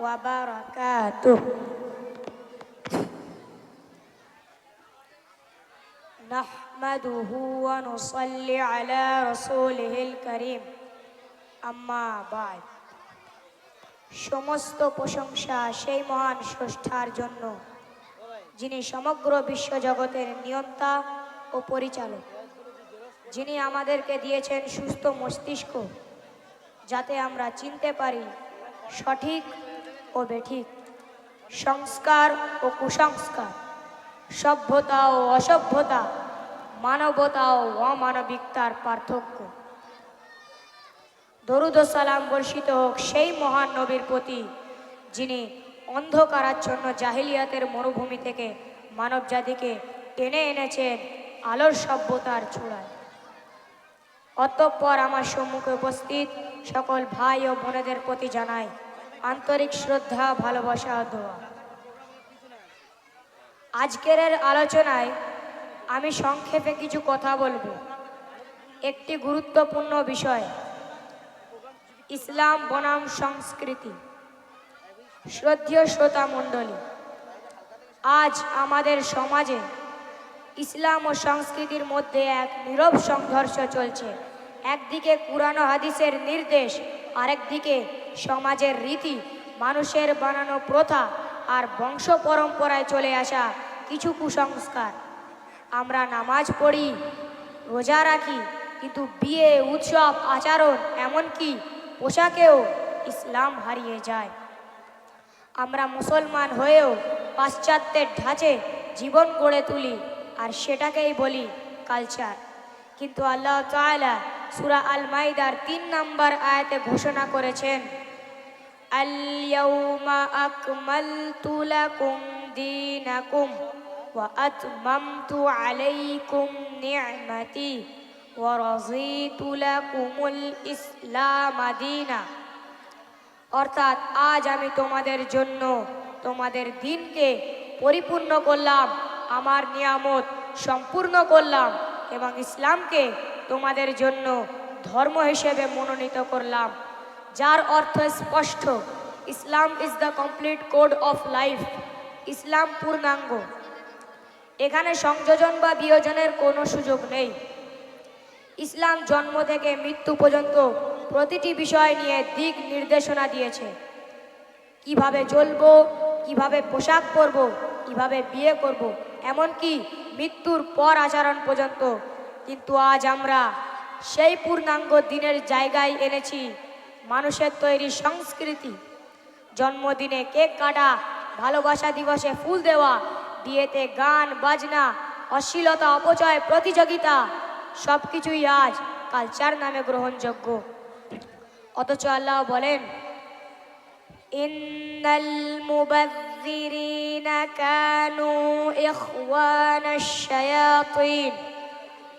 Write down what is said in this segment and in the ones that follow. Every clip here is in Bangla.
وبركاته نحمده ونصلي على رسوله الكريم أما بعد সমস্ত প্রশংসা সেই মহান স্রষ্টার জন্য যিনি সমগ্র বিশ্বজগতের নিয়ন্তা ও পরিচালক যিনি আমাদেরকে দিয়েছেন সুস্থ মস্তিষ্ক যাতে আমরা চিনতে পারি সঠিক ও বেঠিক সংস্কার ও কুসংস্কার, সভ্যতা ও অসভ্যতা, মানবতা ও অমানবিকতার পার্থক্য। দরুদ সালাম বর্ষিত হোক সেই মহান নবীর প্রতি, যিনি অন্ধকারাচ্ছন্ন জাহিলিয়াতের মরুভূমি থেকে মানব জাতিকে টেনে এনেছেন আলোর সভ্যতার চূড়ায়। অতঃপর আমার সম্মুখে উপস্থিত সকল ভাই ও বোনেদের প্রতি জানাই আন্তরিক শ্রদ্ধা, ভালোবাসা দোয়া। আজকের আলোচনায় আমি সংক্ষেপে কিছু কথা বলব। একটি গুরুত্বপূর্ণ বিষয়, ইসলাম বনাম সংস্কৃতি। শ্রদ্ধেয় শ্রোতা মণ্ডলী, আজ আমাদের সমাজে ইসলাম ও সংস্কৃতির মধ্যে এক নীরব সংঘর্ষ চলছে। একদিকে কুরানো হাদিসের নির্দেশ আরেকদিকে সমাজের রীতি, মানুষের বানানো প্রথা আর বংশ পরম্পরায় চলে আসা কিছু কুসংস্কার। আমরা নামাজ পড়ি, রোজা রাখি, কিন্তু বিয়ে, উৎসব, আচরণ এমনকি পোশাকেও ইসলাম হারিয়ে যায়। আমরা মুসলমান হয়েও পাশ্চাত্যের ঢাঁচে জীবন গড়ে তুলি আর সেটাকেই বলি কালচার কিন্তু আল্লাহ তাআলা সূরা আল মাইদার তিন নম্বর আয়াতে ঘোষণা করেছেন অর্থাৎ আজ আমি তোমাদের জন্য তোমাদের দিনকে পরিপূর্ণ করলাম, আমার নিয়ামত সম্পূর্ণ করলাম এবং ইসলামকে তোমাদের জন্য ধর্ম হিসেবে মনোনীত করলাম, যার অর্থ স্পষ্ট। Islam is the complete code of life ইসলাম পূর্ণাঙ্গ। এখানে সংযোজন বা বিয়োজনের কোনো সুযোগ নেই। ইসলাম জন্ম থেকে মৃত্যু পর্যন্ত প্রতিটি বিষয় নিয়ে দিক নির্দেশনা দিয়েছে। কীভাবে চলবো কীভাবে পোশাক পরব, কীভাবে বিয়ে করব। এমনকি মৃত্যুর পর আচরণ পর্যন্ত কিন্তু আজ আমরা সেই পূর্ণাঙ্গ দিনের জায়গায় এনেছি মানুষের তৈরি সংস্কৃতি। জন্মদিনে কেক কাটা, ভালোবাসা দিবসে ফুল দেওয়া, বিয়েতে গান, বাজনা, অশ্লীলতা, অপচয়, প্রতিযোগিতা সব কিছুই আজ কালচার নামে গ্রহণযোগ্য। অথচ আল্লাহ বলেন, ইন্নাল কানু ইখওয়ানাশ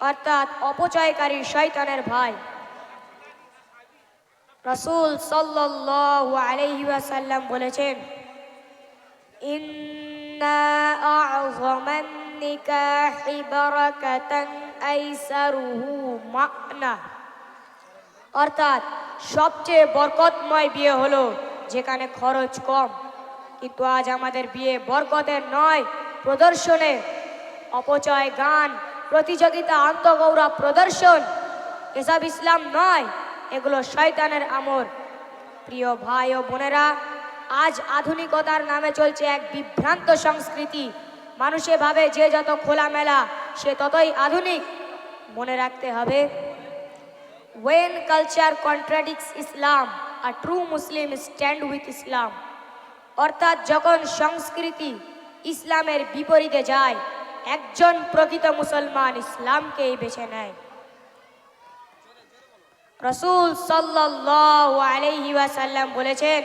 অর্থাৎ অপচয়কারী শয়তানের ভাই। রাসূল সাল্লাল্লাহু বলেছেন, ইন্না অর্থাৎ সবচেয়ে বরকতময় বিয়ে হলো যেখানে খরচ কম। কিন্তু আজ আমাদের বিয়ে বরকতের নয়, প্রদর্শনে অপচয় গান প্রতিযোগিতা আন্তঃগৌরব প্রদর্শন। এসব ইসলাম নয়, এগুলো শয়তানের আমর প্রিয় ভাই ও বোনেরা, আজ আধুনিকতার নামে চলছে এক বিভ্রান্ত সংস্কৃতি। মানুষে ভাবে যে যত খোলামেলা, সে ততই আধুনিক। মনে রাখতে হবে when culture contradicts Islam R true Muslim stand with Islam অর্থাৎ যখন সংস্কৃতি ইসলামের বিপরীতে যায় একজন প্রকৃত মুসলমান ইসলামকেই বেছে নেয় রসুল সাল্লাল্লাহু আলাইহি ওয়াসাল্লাম বলেছেন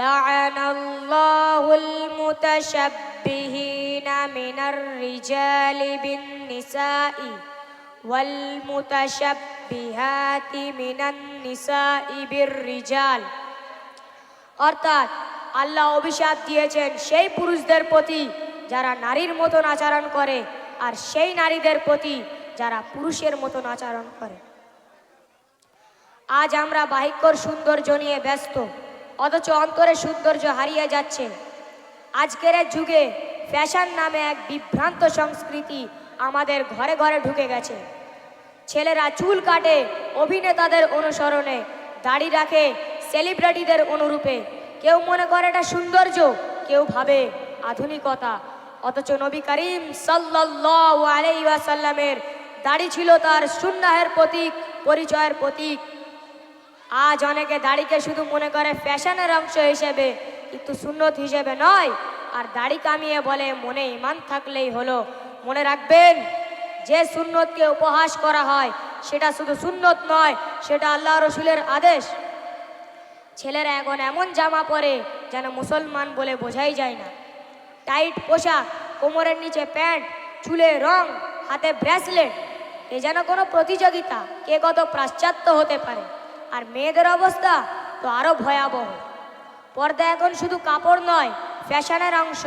লা'নাল্লাহুল মুতাশাব্বিহিনা মিনার রিজালি বিন নিসাই والمتشبهات من النساء بالرجال অর্থাৎ আল্লাহ অভিশাপ দিয়েছেন সেই পুরুষদের প্রতি যারা নারীর মতন আচরণ করে আর সেই নারীদের প্রতি যারা পুরুষের মতন আচরণ করে। আজ আমরা বাহিক্যর সৌন্দর্য নিয়ে ব্যস্ত, অথচ অন্তরে সৌন্দর্য হারিয়ে যাচ্ছে। আজকের যুগে ফ্যাশন নামে এক বিভ্রান্ত সংস্কৃতি আমাদের ঘরে ঘরে ঢুকে গেছে। ছেলেরা চুল কাটে অভিনেতাদের অনুসরণে, দাড়ি রাখে সেলিব্রিটিদের অনুরূপে। কেউ মনে করে এটা সৌন্দর্য, কেউ ভাবে আধুনিকতা অথচ নবী করিম ওয়াসাল্লামের দাড়ি ছিল তার সুন্নাহের প্রতীক, পরিচয়ের প্রতীক। আজ অনেকে দাড়িকে শুধু মনে করে ফ্যাশনের অংশ হিসেবে, কিন্তু সুন্নত হিসেবে নয়, আর দাড়ি কামিয়ে বলে মনে ইমান থাকলেই হলো। মনে রাখবেন, যে সুন্নতকে উপহাস করা হয়, সেটা শুধু সুন্নত নয়, সেটা আল্লাহ রসুলের আদেশ। ছেলেরা এখন এমন জামা পরে যেন মুসলমান বলে বোঝাই যায় না। টাইট পোশাক, কোমরের নিচে প্যান্ট, চুলে রং, হাতে ব্রেসলেট এ যেন কোনো প্রতিযোগিতা, কে কত পাশ্চাত্য হতে পারে। আর মেয়েদের অবস্থা তো আরও ভয়াবহ। পর্দা এখন শুধু কাপড় নয়, ফ্যাশনের অংশ।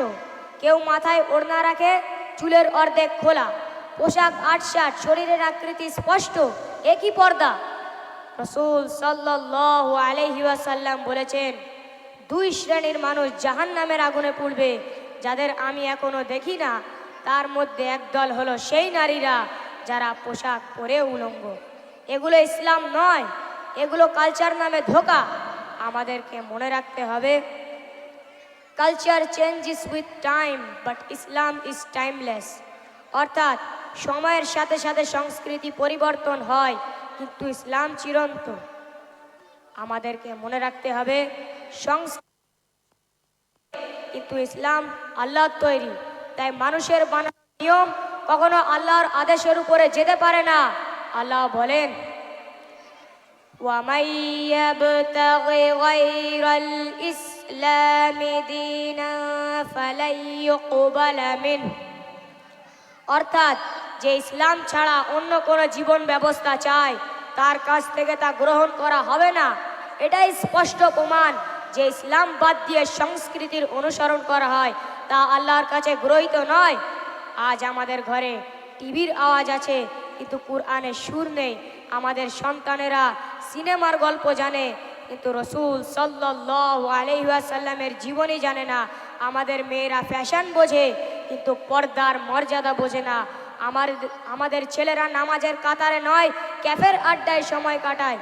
কেউ মাথায় ওড়না রাখে, চুলের অর্ধেক খোলা। পোশাক আটসাট, শরীরের আকৃতি স্পষ্ট একই পর্দা? রসুল সাল্লাল্লাহু আলাইহি ওয়াসাল্লাম বলেছেন, দুই শ্রেণির মানুষ জাহান্নামের আগুনে পুড়বে যাদের আমি এখনও দেখি না, তার মধ্যে একদল হলো সেই নারীরা যারা পোশাক পরে উলঙ্গ। এগুলো ইসলাম নয়, এগুলো কালচার নামে ধোকা। আমাদেরকে মনে রাখতে হবে, culture changes with time, but Islam is timeless. অর্থাৎ সময়ের সাথে সাথে সংস্কৃতি পরিবর্তন হয়, কিন্তু ইসলাম চিরন্ত। আমাদেরকে মনে রাখতে হবে সংস্কৃতি কিন্তু ইসলাম আল্লাহর তৈরি তাই মানুষের বানানো নিয়ম কখনো আল্লাহর আদেশের উপরে যেতে পারে না আল্লাহ বলেন ومن يبتغ غير الإسلام دينا فلن يقبل منه অর্থাৎ যে ইসলাম ছাড়া অন্য কোনো জীবন ব্যবস্থা চায় তার কাছ থেকে তা গ্রহণ করা হবে না এটাই স্পষ্ট প্রমাণ যে ইসলাম বাদ দিয়ে সংস্কৃতির অনুসরণ করা হয়, তা আল্লাহর কাছে গ্রহিত নয়। আজ আমাদের ঘরে টিভির আওয়াজ আছে, কিন্তু কুরআনের সুর নেই। আমাদের সন্তানেরা সিনেমার গল্প জানে, কিন্তু রসুল সাল্লাহ আলহাসাল্লামের জীবনই জানে না। আমাদের মেয়েরা ফ্যাশন বোঝে, কিন্তু পর্দার মর্যাদা বোঝে না। আমার, আমাদের ছেলেরা নামাজের কাতারে নয়, ক্যাফের আড্ডায় সময় কাটায়।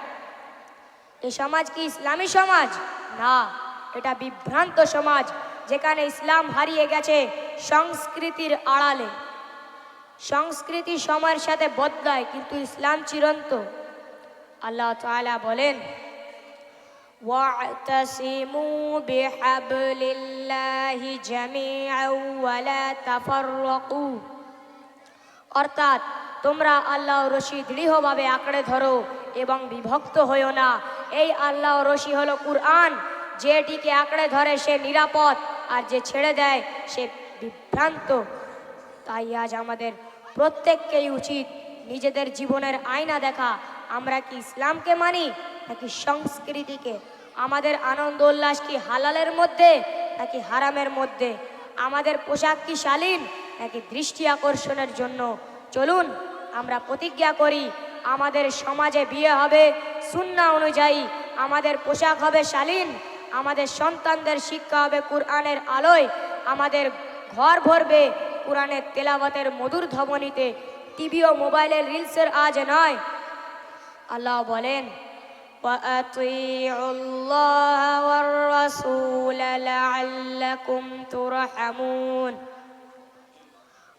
এ সমাজ কি ইসলামী সমাজ? না এটা বিভ্রান্ত সমাজ যেখানে ইসলাম হারিয়ে গেছে সংস্কৃতির আড়ালে সংস্কৃতি সময়ের সাথে বদলায় কিন্তু ইসলাম চিরন্ত আল্লাহ তাআলা বলেন واعتصموا بحبل الله جميعا ولا تفرقوا অর্থাৎ তোমরা আল্লাহ রশি দৃঢ়ভাবে আঁকড়ে ধরো এবং বিভক্ত হইও না এই আল্লাহ রশি হলো কুরআন। যেটিকে আঁকড়ে ধরে সে নিরাপদ, আর যে ছেড়ে দেয় সে বিভ্রান্ত। তাই আজ আমাদের প্রত্যেককেই উচিত নিজেদের জীবনের আয়না দেখা। আমরা কি ইসলামকে মানি, নাকি সংস্কৃতিকে? আমাদের আনন্দ উল্লাস কি হালালের মধ্যে, নাকি হারামের মধ্যে? আমাদের পোশাক কি শালীন, নাকি দৃষ্টি আকর্ষণের জন্য? চলুন, আমরা প্রতিজ্ঞা করি, আমাদের সমাজে বিয়ে হবে সুন্না অনুযায়ী আমাদের পোশাক হবে শালীন, আমাদের সন্তানদের শিক্ষা হবে কোরআনের আলোয়, আমাদের ঘর ভরবে কোরআনের তেলাবতের মধুর ধবনিতে, টিভি ও মোবাইলের রিলসের আজ নয়। আল্লাহ বলেন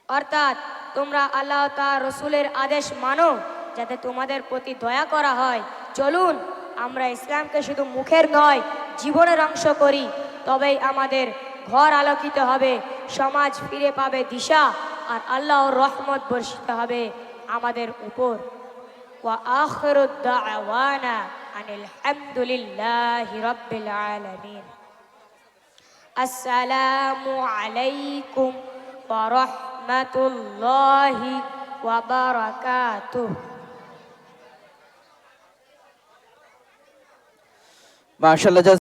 অর্থাৎ তোমরা আল্লাহ তার রসুলের আদেশ মানো। যাতে তোমাদের প্রতি দয়া করা হয় চলুন আমরা ইসলামকে শুধু মুখের নয় জীবনের অংশ করি তবেই আমাদের ঘর আলোকিত হবে সমাজ ফিরে পাবে দিশা আর আল্লাহর রহমত বর্ষিত হবে আমাদের উপর وآخر الدعوانا أن الحمد لله رب العالمين السلام عليكم ورحمة الله وبركاته মাশাআল্লাহ